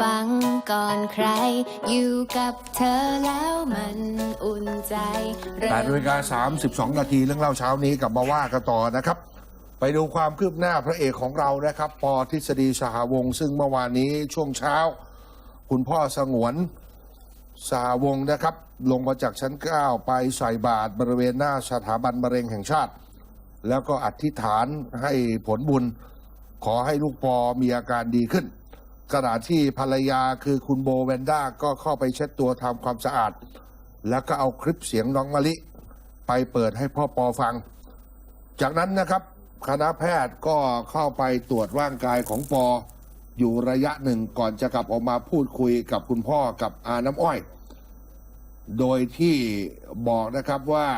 ฟังก่อนใคร อยู่กับเธอแล้วมันอุ่นใจเริ่แปดมนาฬิกา32นาทีเรื่องเล่าเช้านี้กลับมาว่ากันต่อนะครับ ไปดูความคืบหน้าพระเอกของเรานะครับ ปอทฤษฎีสหวงศ์ซึ่งเมื่อวานนี้ช่วงเช้า คุณพ่อสงวนสหวงศ์นะครับ ลงมาจากชั้น9ไปใส่บาตรบริเวณหน้าสถาบันมะเร็งแห่งชาติ แล้วก็อธิษฐานให้ผลบุญ ขอให้ลูกปอมีอาการดีขึ้น ขณะที่ภรรยาคือคุณโบแวนด้าก็เข้าไปเช็ดตัวทำความสะอาด แล้วก็เอาคลิปเสียงน้องมะลิ ไปเปิดให้พ่อปอฟัง จากนั้นนะครับคณะแพทย์ก็เข้าไปตรวจร่างกายของปอ อยู่ระยะหนึ่งก่อนจะกลับออกมาพูดคุยกับคุณพ่อกับอาน้ำอ้อย โดยที่บอกนะครับว่า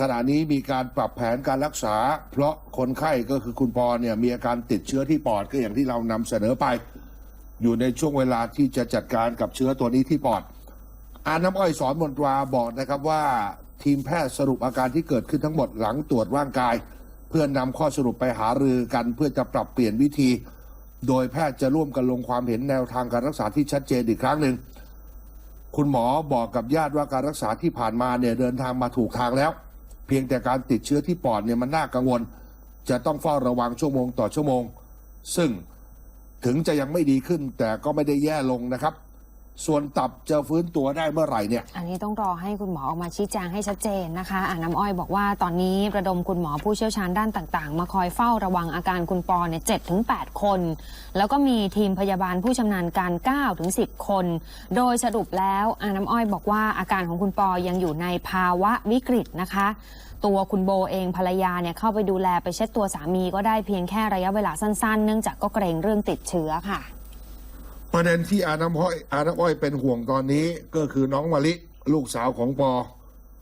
ขณะนี้มีการปรับแผนการรักษา เพราะคนไข้ก็คือคุณปอเนี่ยมีอาการติดเชื้อที่ปอดก็อย่างที่เรานำเสนอไป อยู่ในช่วงเวลาที่จะจัดการกับเชื้อตัวนี้ที่ปอด อาน้ำอ้อยสอนมนตราบอกนะครับว่าทีมแพทย์สรุปอาการที่เกิดขึ้นทั้งหมดหลังตรวจร่างกาย เพื่อนนำข้อสรุปไปหารือกันเพื่อจะปรับเปลี่ยนวิธี โดยแพทย์จะร่วมกันลงความเห็นแนวทางการรักษาที่ชัดเจนอีกครั้งหนึ่งคุณหมอบอกกับญาติว่าการรักษาที่ผ่านมาเนี่ยเดินทางมาถูกทางแล้ว เพียงแต่การติดเชื้อที่ปอดเนี่ยมันน่ากังวล จะต้องเฝ้าระวังชั่วโมงต่อชั่วโมง ซึ่ง ถึงจะยังไม่ดีขึ้นแต่ก็ไม่ได้แย่ลงนะครับ ส่วนตับจะฟื้นตัวได้เมื่อไหร่เนี่ย อันนี้ต้องรอให้คุณหมอออกมาชี้แจงให้ชัดเจนนะคะอ่าน้ำอ้อยบอกว่าตอนนี้ระดมคุณหมอผู้เชี่ยวชาญด้านต่างๆ มาคอยเฝ้าระวังอาการคุณปอเนี่ยเจ็ดถึงแปดคน แล้วก็มีทีมพยาบาลผู้ชำนาญการ9ถึง10คน โดยสรุปแล้วอาน้ำอ้อยบอกว่าอาการของคุณปอยังอยู่ในภาวะวิกฤตนะคะ ตัวคุณโบเองภรรยาเนี่ยเข้าไปดูแลไปเช็ดตัวสามีก็ได้เพียงแค่ระยะเวลาสั้นๆ เนื่องจากก็เกรงเรื่องติดเชื้อค่ะ ประเด็นที่อาน้ำอ้อยอาน้ำอ้อยเป็นห่วงตอนนี้ก็คือน้องมะลิลูกสาวของปอ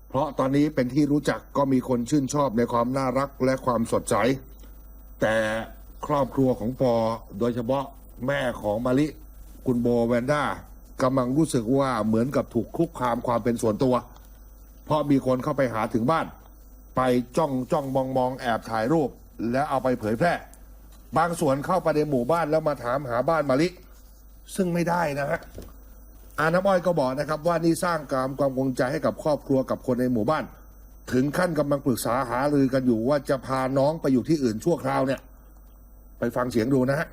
เพราะตอนนี้เป็นที่รู้จักก็มีคนชื่นชอบในความน่ารักและความสดใส แต่ครอบครัวของปอ โดยเฉพาะแม่ของมะลิ คุณโบแวนด้ากำลังรู้สึกว่าเหมือนกับถูกคุกคามความเป็นส่วนตัว เพราะมีคนเข้าไปหาถึงบ้าน ไปจ้องจ้องมองมองแอบถ่ายรูป แล้วเอาไปเผยแพร่ บางส่วนเข้าไปในหมู่บ้านแล้วมาถามหาบ้านมะลิ ซึ่งไม่ได้นะฮะอาน้ำอ้อยก็บอกนะครับ ว่านี่สร้างความความกงใจให้กับครอบครัวกับคนในหมู่บ้าน ถึงขั้นกำลังปรึกษาหารือกันอยู่ว่าจะพาน้องไปอยู่ที่อื่นชั่วคราวเนี่ย ไปฟังเสียงดูนะฮะ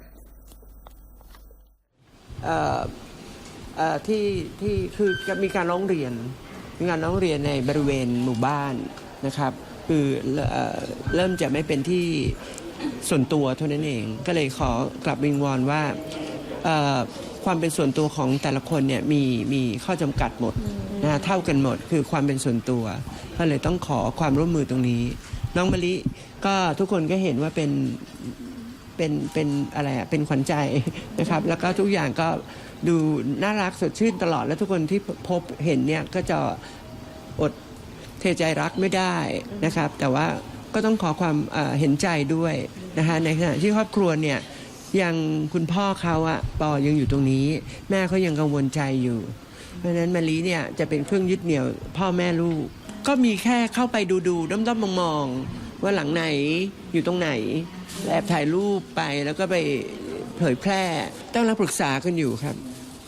เอ่อเอ่อที่ที่คือจะมีการร้องเรียนมีการร้องเรียนในบริเวณหมู่บ้านนะครับ คือเอ่อเริ่มจะไม่เป็นที่ส่วนตัวเท่านั้นเอง ก็เลยขอกลับวิงวอนว่า ความเป็นส่วนตัวของแต่ละคนเนี่ยมีมีข้อจำกัดหมดนะฮะเท่ากันหมดคือความเป็นส่วนตัวก็เลยต้องขอความร่วมมือตรงนี้ น้องมะลิก็ทุกคนก็เห็นว่าเป็นเป็นเป็นอะไรอะเป็นขวัญใจนะครับ แล้วก็ทุกอย่างก็ดูน่ารักสดชื่นตลอดแล้วทุกคนที่พบเห็นเนี่ยก็จะอดเทใจรักไม่ได้นะครับ แต่ว่าก็ต้องขอความเอ่อเห็นใจด้วยนะคะในขณะที่ครอบครัวเนี่ย ยังคุณพ่อเขาอะปอยังอยู่ตรงนี้ แม่เขายังกังวลใจอยู่ เพราะฉะนั้นมารีเนี่ยจะเป็นเครื่องยึดเหนี่ยว พ่อแม่ลูก ก็มีแค่เข้าไปดูดูด้อมด้อมมองๆว่าหลังไหนอยู่ตรงไหนแอบถ่ายรูปไปแล้วก็ไปเผยแพร่ต้องรับปรึกษากันอยู่ครับ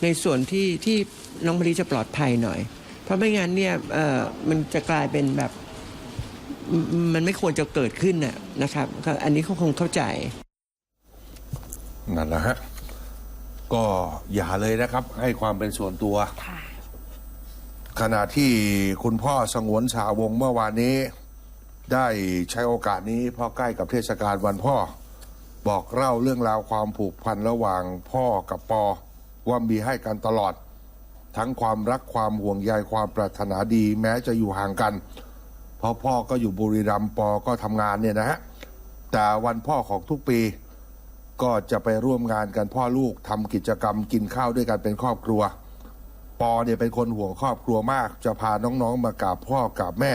ในส่วนที่ที่น้องมะลิจะปลอดภัยหน่อย เพราะไม่งั้นเนี่ยเอ่อมันจะกลายเป็นแบบมันไม่ควรจะเกิดขึ้นน่ะนะครับ อันนี้เขาคงเข้าใจ นั่นแหละฮะ ก็อย่าเลยนะครับ ให้ความเป็นส่วนตัว ค่ะ ขณะที่คุณพ่อสงวนชาวงศ์เมื่อวานนี้ ได้ใช้โอกาสนี้เพราะใกล้กับเทศกาลวันพ่อ บอกเล่าเรื่องราวความผูกพันระหว่างพ่อกับปอ ว่ามีให้กันตลอด ทั้งความรักความห่วงใยความปรารถนาดีแม้จะอยู่ห่างกัน เพราะพ่อก็อยู่บุรีรัมย์ปอก็ทำงานเนี่ยนะฮะแต่วันพ่อของทุกปี ก็จะไปร่วมงานกันพ่อลูกทำกิจกรรมกินข้าวด้วยกันเป็นครอบครัว ปอเนี่ยเป็นคนห่วงครอบครัวมาก จะพาน้องๆมากราบพ่อกราบแม่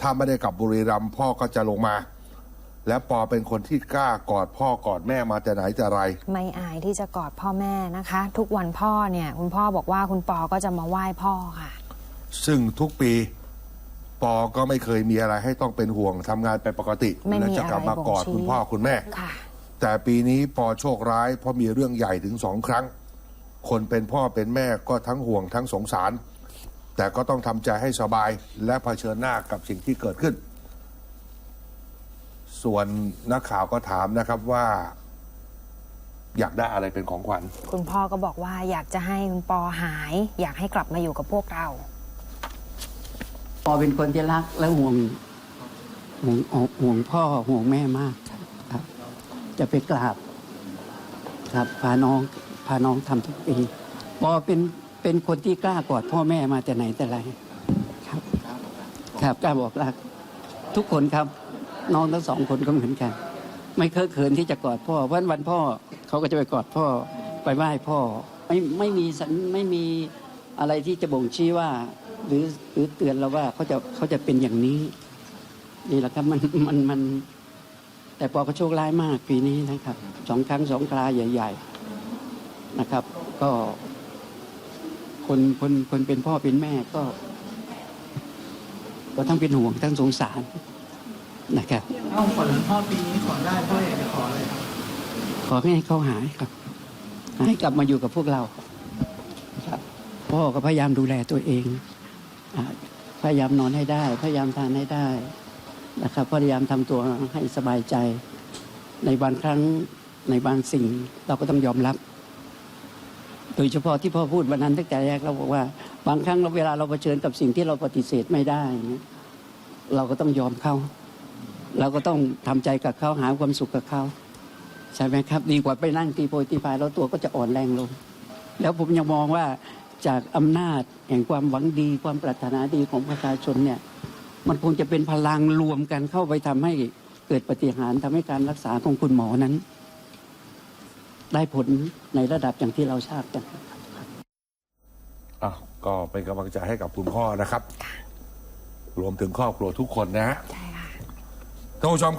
ถ้าไม่ได้กลับบุรีรัมย์พ่อก็จะลงมา และปอเป็นคนที่กล้ากอดพ่อกอดแม่มาแต่ไหนแต่ไร ไม่อายที่จะกอดพ่อแม่นะคะ ทุกวันพ่อเนี่ย คุณพ่อบอกว่าคุณปอก็จะมาไหว้พ่อค่ะ ซึ่งทุกปีปอก็ไม่เคยมีอะไรให้ต้องเป็นห่วงทำงานไปปกติไม่มีและจะกลับมากอดอะไรบ่งชี้ คุณพ่อคุณแม่ ค่ะ แต่ปีนี้ปอโชคร้ายเพราะมีเรื่องใหญ่ถึงสองครั้ง คนเป็นพ่อเป็นแม่ก็ทั้งห่วงทั้งสงสาร แต่ก็ต้องทำใจให้สบายและเผชิญหน้ากับสิ่งที่เกิดขึ้น ส่วนนักข่าวก็ถามนะครับว่า อยากได้อะไรเป็นของขวัญ คุณพ่อก็บอกว่าอยากจะให้คุณปอหาย อยากให้กลับมาอยู่กับพวกเรา ปอเป็นคนที่รักและห่วงห่วงห่วงพ่อห่วงแม่มากครับครับ จะไปกราบครับพาน้องพาน้องทำทุกปีปอเป็นเป็นคนที่กล้ากอดพ่อแม่มาแต่ไหนแต่ไรครับ ครับกล้าบอกรักทุกคนครับ น้องทั้งสองคนก็เหมือนกัน ไม่เคอะเขินที่จะกอดพ่อวันวันพ่อเขาก็จะไปกอดพ่อไปไหว้พ่อ ไม่ไม่มีสัญไม่มีอะไรที่จะบ่งชี้ว่า หรือหรือเตือนเราว่าเขาจะเขาจะเป็นอย่างนี้นี่แหละครับมันมันมัน แต่ปอก็โชคร้ายมากปีนี้นะครับสองครั้งสองคราใหญ่ ๆนะครับ ก็ คนคนคนเป็นพ่อเป็นแม่ก็ ก็ทั้งเป็นห่วงทั้งสงสารนะครับเอาขอหลวงพ่อปีนี้ขอได้พ่ออยากจะขออะไรครับขอให้เขาหายครับให้กลับมาอยู่กับพวกเราครับพ่อก็พยายามดูแลตัวเองอ่าพยายามนอนให้ได้ พยายามทานให้ได้ นะครับพยายามทำตัวให้สบายใจ ในบางครั้งในบางสิ่งเราก็ต้องยอมรับ โดยเฉพาะที่พ่อพูดวันนั้นตั้งแต่แรกเราบอกว่า บางครั้งเราเวลาเราเผชิญกับสิ่งที่เราปฏิเสธไม่ได้ เราก็ต้องยอมเขาเราก็ต้องทำใจกับเขาหาความสุขกับเขาใช่ไหมครับ ดีกว่าไปนั่งตีโพยตีพายแล้วตัวก็จะอ่อนแรงลง แล้วผมยังมองว่าจากอำนาจแห่งความหวังดี ความปรารถนาดีของประชาชนเนี่ย มันคงจะเป็นพลังรวมกันเข้าไปทำให้เกิดปฏิหารย์ทำให้การรักษาของคุณหมอนั้น ได้ผลในระดับอย่างที่เราทราบกันอะก็เป็นกำลังใจให้กับคุณพ่อนะครับ รวมถึงครอบครัวทุกคนนะฮะใช่ค่ะท่านผู้ชมครับ